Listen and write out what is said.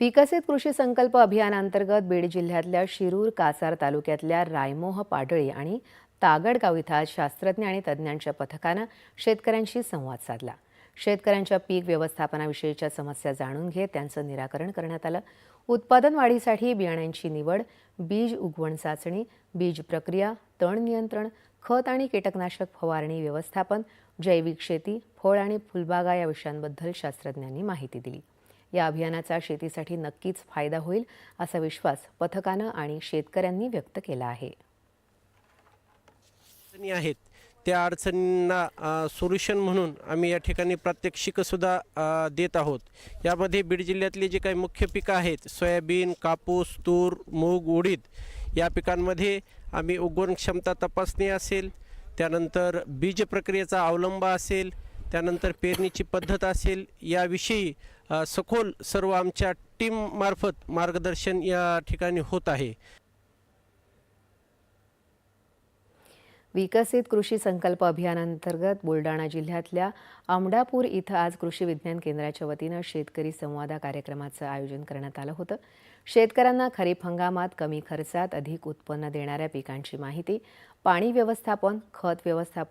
विकसित कृषी संकल्प अभियानांतर्गत बीड जिल्ह्यातल्या शिरूर कासार तालुक्यातल्या रायमोह पाडळी आणि तागडगाव इथं आज शास्त्रज्ञ आणि तज्ज्ञांच्या पथकानं शेतकऱ्यांशी संवाद साधला. शेतकऱ्यांच्या पीक व्यवस्थापनाविषयीच्या समस्या जाणून घेत त्यांचं निराकरण करण्यात आलं. उत्पादन वाढीसाठी बियाण्यांची निवड बीज उगवण चाचणी बीज प्रक्रिया तण नियंत्रण खत आणि कीटकनाशक फवारणी व्यवस्थापन जैविक शेती फळ आणि फुलबागा या विषयांबद्दल शास्त्रज्ञांनी माहिती दिली. या अभियानाचा शेतीसाठी नक्कीच फायदा होईल असा विश्वास पथकानं आणि शेतकऱ्यांनी व्यक्त केला आहे. अडचणी आहेत. त्या अडचणींना सोल्युशन म्हणून आम्ही या ठिकाणी प्रात्यक्षिकंसुद्धा देत आहोत. यामध्ये बीड जिल्ह्यातली जी काही मुख्य पिकं आहेत सोयाबीन कापूस तूर मूग उडीद या पिकांमध्ये आम्ही उगवण क्षमता तपासणी असेल त्यानंतर बीज प्रक्रियेचा अवलंब असेल त्यानंतर पेरणीची पद्धत असेल याविषयी सखोल सर्व आमच्या टीममार्फत मार्गदर्शन या ठिकाणी होत आहे. विकसित कृषी संकल्प अभियानांतर्गत बुलडाणा जिल्ह्यातल्या आमडापूर इथं आज कृषी विज्ञान केंद्राच्या वतीनं शेतकरी संवादा कार्यक्रमाचं आयोजन करण्यात आलं होतं. शेतकऱ्यांना खरीप हंगामात कमी खर्चात अधिक उत्पन्न देणाऱ्या पिकांची माहिती पाणी व्यवस्थापन खत व्यवस्थापन